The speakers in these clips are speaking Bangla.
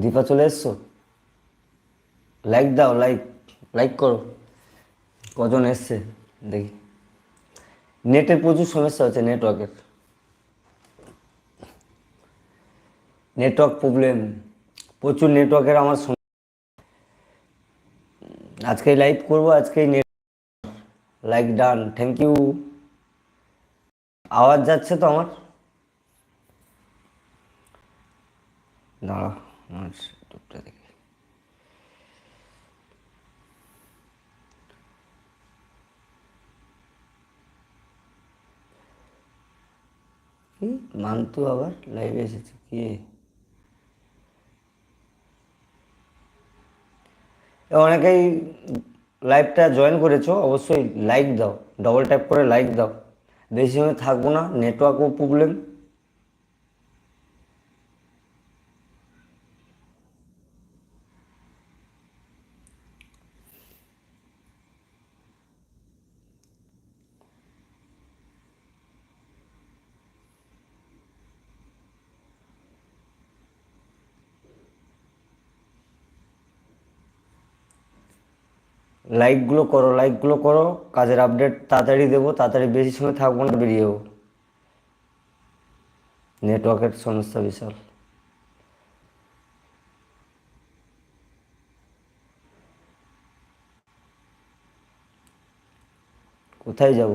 দীপা চলে এসছো? লাইক দাও লাইক লাইক করো। কজন এসছে? দেখি। নেটের প্রচুর সমস্যা হচ্ছে নেটওয়ার্কের নেটওয়ার্ক প্রবলেম প্রচুর নেটওয়ার্কের আমার আজকেই লাইভ করব আজকেই net like done thank you আওয়াজ যাচ্ছে তো আমার? দাঁড়া ইউটিউবটা দেখি কি মান্তু আবার লাইভে এসেছে, কি? অনেকেই লাইভটা জয়েন করেছ, অবশ্যই লাইক দাও ডবল ট্যাপ করে লাইক দাও। বেশি সময় থাকব না নেটওয়ার্কও প্রবলেম লাইকগুলো করো লাইকগুলো করো, কাজের আপডেট তাড়াতাড়ি দেবো, তাড়াতাড়ি বেশি সময় থাকব না বেরিয়ে যাব নেটওয়ার্কের সমস্যা বিশাল। কোথায় যাব?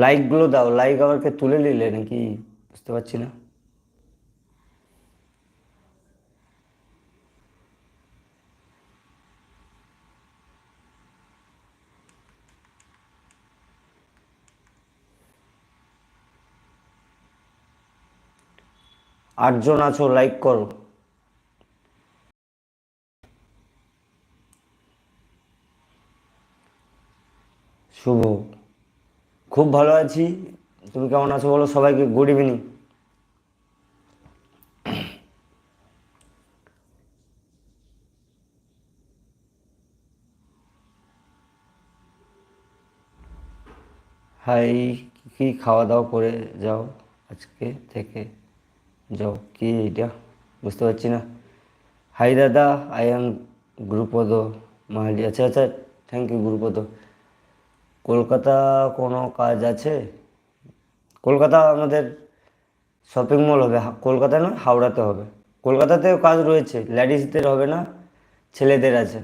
লাইকগুলো দাও লাইক আবার কে তুলে নিলে নাকি বুঝতে পারছি না। আটজন আছো লাইক করো। শুভ। খুব ভালো আছি। তুমি কেমন আছো বলো? সবাইকে গুড ইভিনিং হাই, কি খাওয়া দাওয়া করে যাও আজকে থেকে? যাও, কি এটা বুঝতে পারছি না। হাই দাদা আই এম গুরুপদ মাহালি। আচ্ছা আচ্ছা থ্যাংক ইউ গুরুপদ কলকাতা কোনো কাজ আছে? কলকাতা আমাদের শপিং মল হবে কলকাতায় নয়, হাওড়াতে হবে। কলকাতাতেও কাজ রয়েছে লেডিসদের হবে না, ছেলেদের আছে।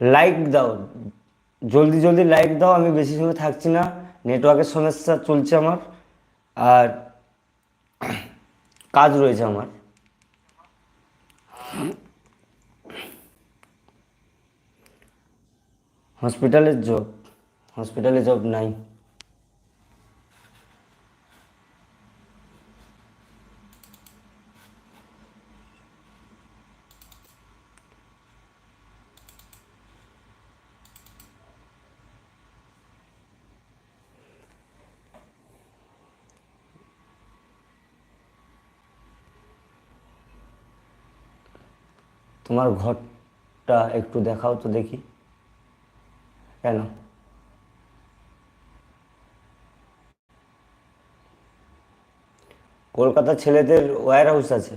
লাইক দাও, জলদি জলদি লাইক দাও, আমি বেশি সময় থাকছি না নেটওয়ার্কের সমস্যা চলছে আমার, আর কাজ রয়েছে আমার। হসপিটালের জব হসপিটালে জব নাই। তোমার ঘরটা একটু দেখাও তো দেখি। কেন? কলকাতা ছেলেদের ওয়্যার হাউস আছে।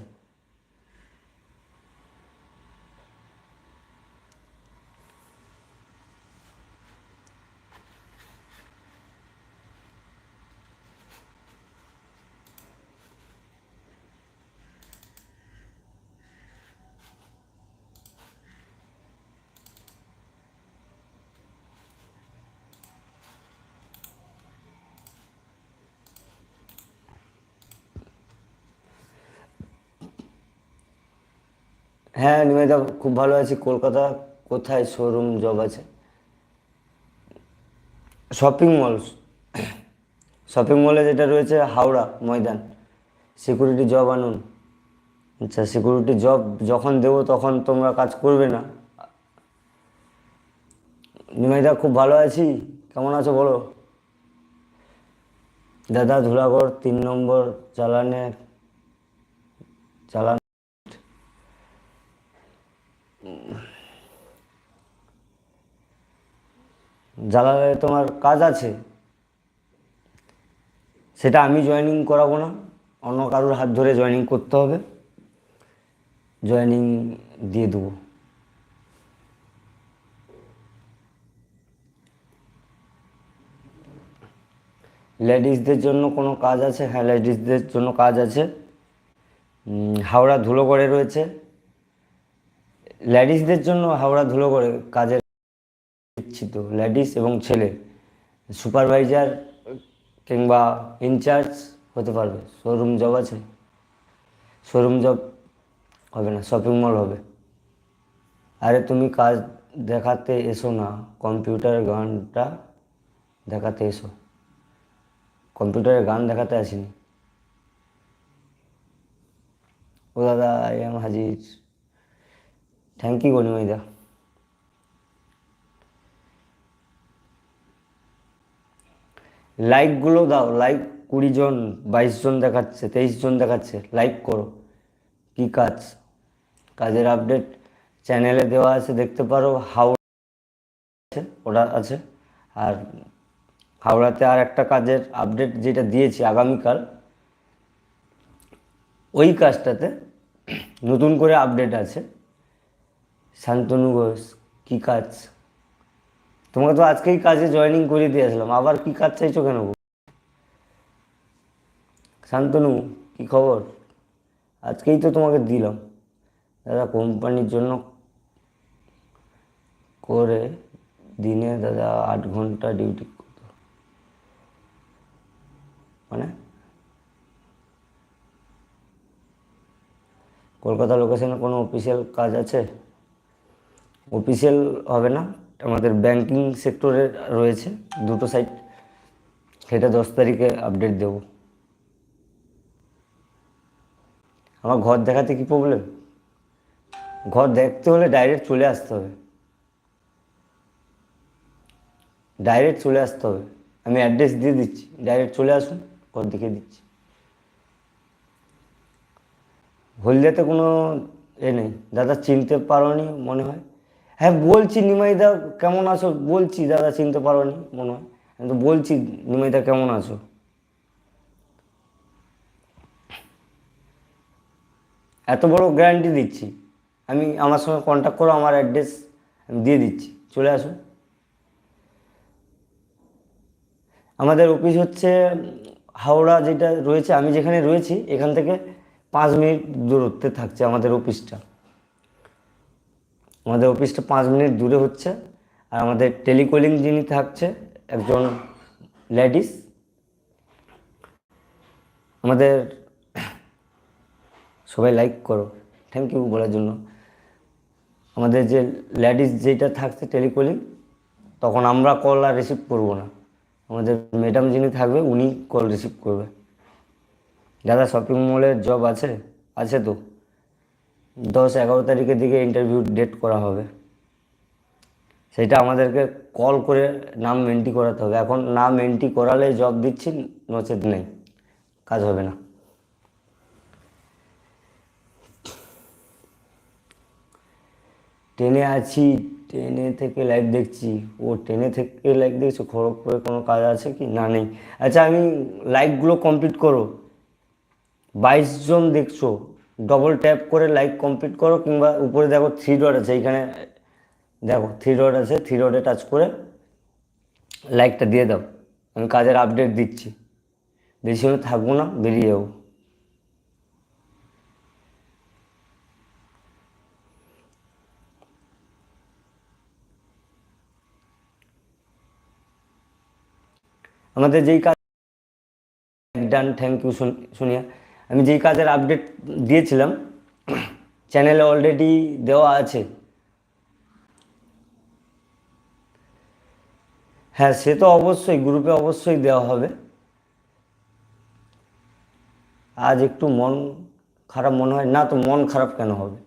হ্যাঁ নিমেদা খুব ভালো আছি। কলকাতা কোথায়? শোরুম জব আছে। শপিং মল শপিং মলে যেটা রয়েছে, হাওড়া ময়দান। সিকিউরিটি জব আনুন। আচ্ছা সিকিউরিটি জব যখন দেবো, তখন তোমরা কাজ করবে না? নিমাইদা খুব ভালো আছি। কেমন আছো বলো? দাদা ধুলাগড় তিন নম্বর চালানে চালান জালালে তোমার কাজ আছে? সেটা আমি জয়েনিং করাবো না। অন্য কারোর হাত ধরে জয়েনিং করতে হবে। জয়েনিং দিয়ে দেবো। লেডিসদের জন্য কোনো কাজ আছে? হ্যাঁ লেডিসদের জন্য কাজ আছে। হাওড়া ধুলোগড়ে রয়েছে। লেডিসদের জন্য হাওড়া ধুলোগড়ে কাজের দিচ্ছি তো লেডিস এবং ছেলে। সুপারভাইজার কিংবা ইনচার্জ হতে পারবে, শোরুম জব আছে? শোরুম জব হবে না, শপিং মল হবে। আরে তুমি কাজ দেখাতে এসো না, কম্পিউটার গানটা দেখাতে এসো। কম্পিউটারে গান দেখাতে আসিনি। ও দাদা, আই এম হাজির। থ্যাংক ইউ গণিমাইদা লাইকগুলো দাও লাইক কুড়ি জন, বাইশ জন দেখাচ্ছে, তেইশ জন দেখাচ্ছে লাইক করো। কী কাজ? কাজের আপডেট চ্যানেলে দেওয়া আছে, দেখতে পারো। হাওড়া আছে, ওটা আছে। আর হাওড়াতে আর একটা কাজের আপডেট যেটা দিয়েছি আগামীকাল, ওই কাজটাতে নতুন করে আপডেট আছে। শান্তনু ঘোষ, কী কাজ? তোমাকে তো আজকেই কাজে জয়েনিং করিয়ে দিয়েছিলাম আবার কি কাজ চাইছো কেন? শান্তনু, কি খবর? আজকেই তো তোমাকে দিলাম। দাদা কোম্পানির জন্য করে দিনে দাদা আট ঘণ্টা ডিউটি করতো। মানে? কলকাতা লোকেশনে কোনো অফিসিয়াল কাজ আছে? অফিসিয়াল হবে না? আমাদের ব্যাংকিং সেক্টরে রয়েছে, দুটো সাইট সেটা দশ তারিখে আপডেট দেব। আমার ঘর দেখাতে কি প্রবলেম ঘর দেখতে হলে ডাইরেক্ট চলে আসতে হবে। ডাইরেক্ট চলে আসতে হবে। আমি অ্যাড্রেস দিয়ে দিচ্ছি। ডাইরেক্ট চলে আসুন, ঘর দেখে দিচ্ছি। হলদিয়াতে কোনো এ নেই। দাদা চিনতে পারোনি মনে হয়। হ্যাঁ বলছি নিমাইদা কেমন আছো? বলছি, দাদা চিনতে পারোনি মনে হয়। আমি তো বলছি, নিমাইদা কেমন আছো? এত বড় গ্যারান্টি দিচ্ছি। আমি আমার সঙ্গে কন্ট্যাক্ট করো, আমার অ্যাড্রেস আমি দিয়ে দিচ্ছি। চলে আসুন আমাদের অফিস হচ্ছে হাওড়া যেটা রয়েছে, আমি যেখানে রয়েছি, এখান থেকে পাঁচ মিনিট দূরত্বে থাকছে আমাদের অফিসটা আমাদের অফিসটা পাঁচ মিনিট দূরে হচ্ছে, আর আমাদের টেলিকলিং যিনি থাকছে, একজন লেডিস। আমাদের সবাই লাইক করো, থ্যাংক ইউ বলার জন্য। আমাদের যে লেডিস যেটা থাকছে টেলিকলিং, তখন আমরা কল আর রিসিভ করব না। আমাদের ম্যাডাম যিনি থাকবে, উনি কল রিসিভ করবে। দাদা, শপিং মলের জব আছে? আছে তো? দশ এগারো তারিখের দিকে ইন্টারভিউ ডেট করা হবে। সেটা আমাদেরকে কল করে নাম মেন্টি করাতে হবে। এখন নাম এন্ট্রি করালে জব দিচ্ছি, নচেত নেই। কাজ হবে না। ট্রেনে আছি, ট্রেনে থেকে লাইভ দেখছি। ও ট্রেনে থেকে লাইভ দেখছ, খড়গপুরে কোনো কাজ আছে কি? না, নেই। আচ্ছা আমি লাইভগুলো কমপ্লিট করো। বাইশ জন দেখছ। ডবল ট্যাপ করে লাইক কমপ্লিট করো কিংবা উপরে দেখো থ্রি ডট আছে, এইখানে দেখো থ্রি ডট আছে থ্রি ডটে টাচ করে লাইকটা দিয়ে দাও। আমি কাজের আপডেট দিচ্ছি। বেশি হলে থাকব না, বেরিয়ে যাব। আমাদের যেই কাজ ডান থ্যাংক ইউ সোনিয়া। আমি যেই কাজের আপডেট দিয়েছিলাম চ্যানেলে অলরেডি দেওয়া আছে। হ্যাঁ সে তো অবশ্যই গ্রুপে অবশ্যই দেওয়া হবে। আজ একটু মন খারাপ মনে হয়। না তো মন খারাপ কেন হবে?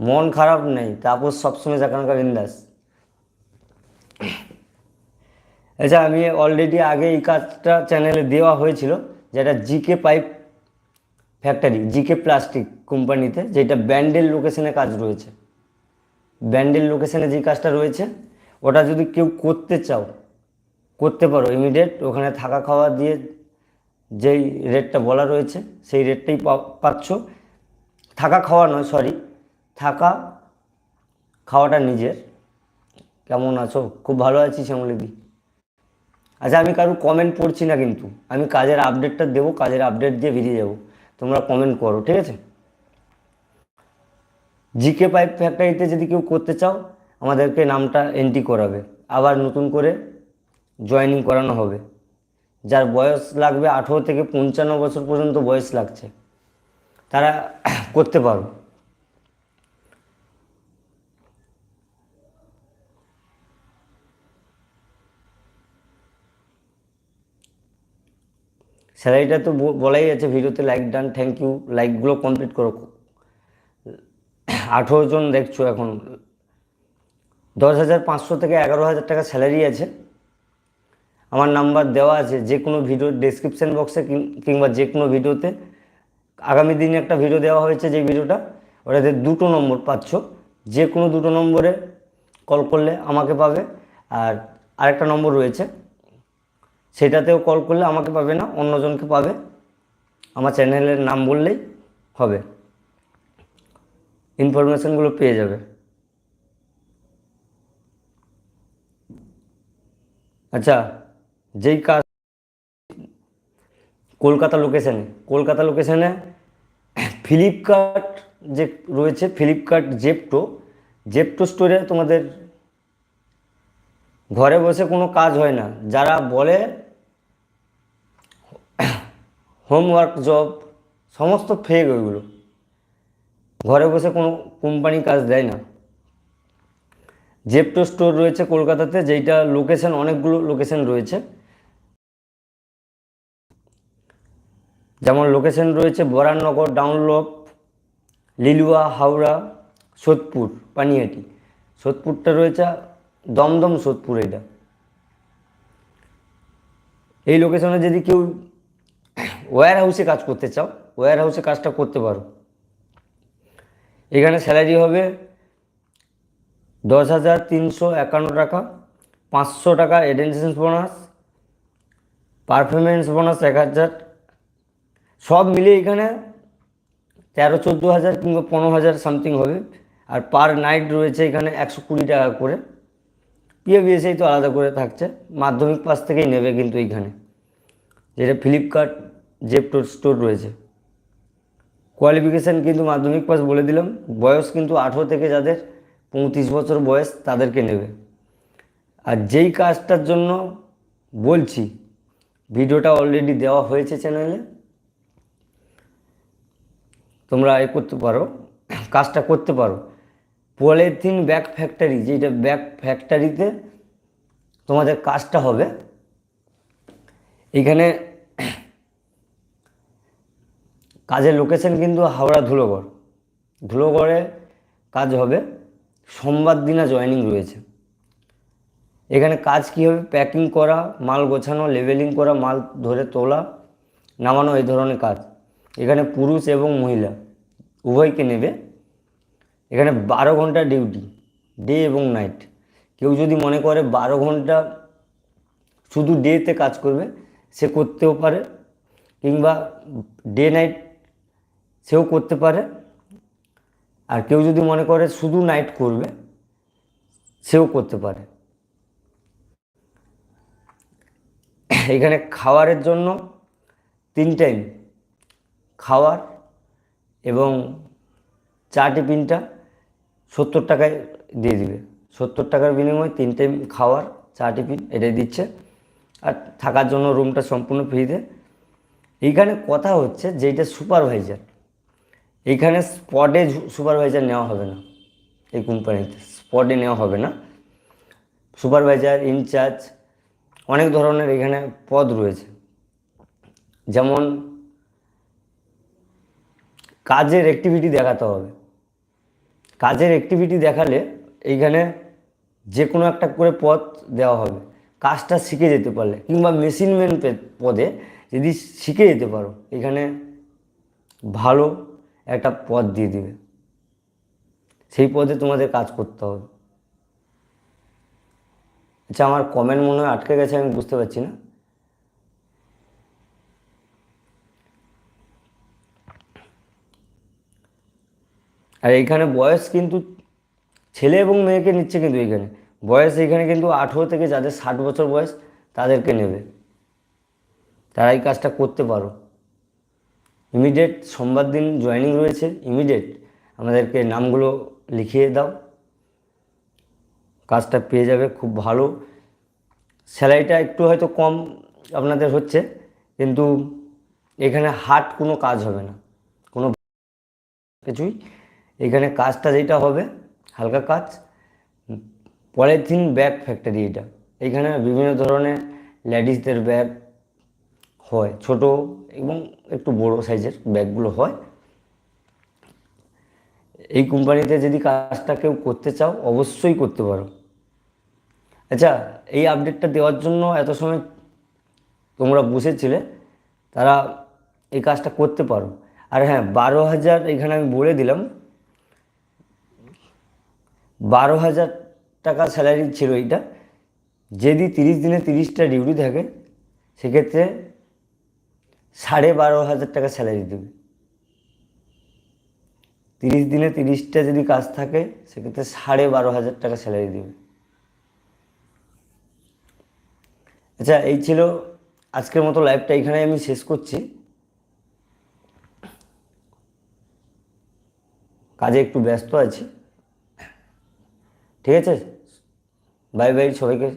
মন খারাপ নেই, তাপস সবসময় এখানকার বিন্দাস আচ্ছা আমি অলরেডি আগে এই কাজটা চ্যানেলে দেওয়া হয়েছিল, যেটা GK pipe factory GK plastic কোম্পানিতে যেটা ব্যান্ডেল লোকেশনে কাজ রয়েছে। ব্যান্ডেল লোকেশনে যে কাজটা রয়েছে, ওটা যদি কেউ করতে চাও, করতে পারো ইমিডিয়েট ওখানে থাকা খাওয়া দিয়ে যেই রেটটা বলা রয়েছে, সেই রেটটাই পাচ্ছ। থাকা খাওয়া নয় সরি থাকা খাওয়াটা নিজের। কেমন আছো? খুব ভালো আছি শ্যামলিদি আচ্ছা আমি কারও কমেন্ট পড়ছি না কিন্তু। আমি কাজের আপডেটটা দেবো, কাজের আপডেট দিয়ে বেরিয়ে যাব। তোমরা কমেন্ট করো, ঠিক আছে? জিকে পাইপ ফ্যাক্টরিতে যদি কেউ করতে চাও, আমাদেরকে নামটা এন্ট্রি করাবে। আবার নতুন করে জয়নিং করানো হবে। যার বয়স লাগবে আঠেরো থেকে পঞ্চান্ন বছর পর্যন্ত বয়স লাগছে। তারা করতে পারো। স্যালারিটা তো বলাই আছে, ভিডিওতে লাইক ডান থ্যাংক ইউ লাইকগুলো কমপ্লিট করো। আঠেরো জন দেখছ এখন। দশ হাজার পাঁচশো থেকে এগারো হাজার টাকা স্যালারি আছে। আমার নাম্বার দেওয়া আছে, যে কোনো ভিডিও ডেসক্রিপশন বক্সে কিংবা যে কোনো ভিডিওতে। আগামী দিনে একটা ভিডিও দেওয়া হয়েছে যে ভিডিওটা ওটাতে দুটো নম্বর পাচ্ছ। যে কোনো দুটো নম্বরে কল করলে আমাকে পাবে। আর আরেকটা নম্বর রয়েছে। সেটাতেও কল করলে আমাকে পাবে না, অন্যজনকে পাবে। আমার চ্যানেলের নাম বললেই হবে। ইনফরমেশনগুলো পেয়ে যাবে। আচ্ছা যেই কাজ কলকাতা লোকেশানে কলকাতা লোকেশানে ফ্লিপকার্ট যে রয়েছে ফ্লিপকার্ট জেপটো জেপটো স্টোরে তোমাদের ঘরে বসে কোনো কাজ হয় না। যারা বলে হোমওয়ার্ক, জব, সমস্ত ফেক ওইগুলো। ঘরে বসে কোনো কোম্পানি কাজ দেয় না। জেপটো স্টোর রয়েছে কলকাতাতে, যেইটা লোকেশন অনেকগুলো লোকেশন রয়েছে। যেমন লোকেশন রয়েছে বরাননগর ডাউনলপ লিলুয়া, হাওড়া, সোদপুর, পানিহাটি। সোদপুরটা রয়েছে দমদম সোদপুর এটা এই লোকেশনে যদি কেউ ওয়্যার হাউসে কাজ করতে চাও ওয়্যার হাউসে কাজটা করতে পারো। এখানে স্যালারি হবে দশ হাজার তিনশো একান্ন টাকা, পাঁচশো টাকা এডেন্সেন্স বোনাস পারফরমেন্স বোনাস এক হাজার। সব মিলিয়ে এখানে তেরো চোদ্দ হাজার কিংবা পনেরো হাজার সামথিং হবে। আর পার নাইট রয়েছে এখানে একশো কুড়ি টাকা করে। পিএবিএসআই তো আলাদা করে থাকছে। মাধ্যমিক পাস থেকেই নেবে কিন্তু এইখানে। যেটা ফ্লিপকার্ট জেপটোর স্টোর রয়েছে। কোয়ালিফিকেশান কিন্তু মাধ্যমিক পাস বলে দিলাম। বয়স কিন্তু আঠেরো থেকে যাদের পঁয়ত্রিশ বছর বয়স, তাদেরকে নেবে। আর যেই কাজটার জন্য বলছি, ভিডিওটা অলরেডি দেওয়া হয়েছে চ্যানেলে তোমরা এ করতে পারো, কাজটা করতে পারো। পলিথিন ব্যাগ ফ্যাক্টরি যেটা ব্যাগ ফ্যাক্টরিতে তোমাদের কাজটা হবে, এখানে কাজের লোকেশন কিন্তু হাওড়া ধুলোগড়। ধুলোগড়ে কাজ হবে, সোমবার দিনা জয়েনিং রয়েছে। এখানে কাজ কী হবে? প্যাকিং করা, মাল গোছানো লেভেলিং করা, মাল ধরে তোলা, নামানো, এই ধরনের কাজ। এখানে পুরুষ এবং মহিলা, উভয়কে নেবে। এখানে বারো ঘণ্টা ডিউটি ডে এবং নাইট কেউ যদি মনে করে বারো ঘণ্টা শুধু ডেতে কাজ করবে, সে করতেও পারে, কিংবা ডে নাইট সেও করতে পারে। আর কেউ যদি মনে করে শুধু নাইট করবে, সেও করতে পারে। এখানে খাওয়ারের জন্য তিন টাইম খাওয়ার এবং চা টিফিনটা সত্তর টাকায় দিয়ে দিবে। সত্তর টাকার বিনিময়ে তিন টাইম খাওয়ার চা টিফিন এটাই দিচ্ছে। আর থাকার জন্য রুমটা সম্পূর্ণ ফ্রিতে এইখানে কথা হচ্ছে যেটা সুপারভাইজার এইখানে স্পটে সুপারভাইজার নেওয়া হবে না এই কোম্পানিতে স্পটে নেওয়া হবে না। সুপারভাইজার ইনচার্জ অনেক ধরনের এখানে পদ রয়েছে। যেমন কাজের অ্যাক্টিভিটি দেখাতে হবে। কাজের অ্যাক্টিভিটি দেখালে এইখানে যে কোনো একটা করে পদ দেওয়া হবে। কাজটা শিখে যেতে পারলে কিংবা মেশিনম্যান পদে যদি শিখে যেতে পারো, এখানে ভালো একটা পদ দিয়ে দিবে। সেই পদে তোমাদের কাজ করতে হবে। আচ্ছা আমার কমেন্ট মনে হয় আটকে গেছে, আমি বুঝতে পারছি না। আর এইখানে বয়স কিন্তু ছেলে এবং মেয়েকে নিচ্ছে কিন্তু এইখানে। বয়স এইখানে কিন্তু আঠেরো থেকে যাদের ষাট বছর বয়স, তাদেরকে নেবে। তারা এই কাজটা করতে পারো। ইমিডিয়েট সোমবার দিন জয়েনিং রয়েছে, ইমিডিয়েট আমাদেরকে নামগুলো লিখিয়ে দাও। কাজটা পেয়ে যাবে, খুব ভালো। স্যালারিটা একটু হয়তো কম আপনাদের হচ্ছে, কিন্তু এখানে হার্ড কোনো কাজ হবে না। কোনো কিছুই। এখানে কাজটা যেটা হবে, হালকা কাজ, পলিথিন ব্যাগ ফ্যাক্টরি এটা। এখানে বিভিন্ন ধরনের লেডিসদের ব্যাগ হয়, ছোট এবং একটু বড় সাইজের ব্যাগগুলো হয়। এই কোম্পানিতে যদি কাজটা কেউ করতে চাও, অবশ্যই করতে পারো। আচ্ছা এই আপডেটটা দেওয়ার জন্য এত সময় তোমরা বসেছিলে, তারা এই কাজটা করতে পারো। আর হ্যাঁ বারো হাজার এখানে আমি বলে দিলাম বারো হাজার টাকা স্যালারি ছিল এইটা। যদি তিরিশ দিনে তিরিশটা ডিউটি থাকে, সেক্ষেত্রে সাড়ে বারো হাজার টাকা স্যালারি দেবে। তিরিশ দিনে তিরিশটা যদি কাজ থাকে, সেক্ষেত্রে সাড়ে বারো হাজার টাকা স্যালারি দেবে। আচ্ছা এই ছিল আজকের মতো লাইভটা এখানে আমি শেষ করছি। কাজে একটু ব্যস্ত আছি। ঠিক আছে বাই বাই সবাইকে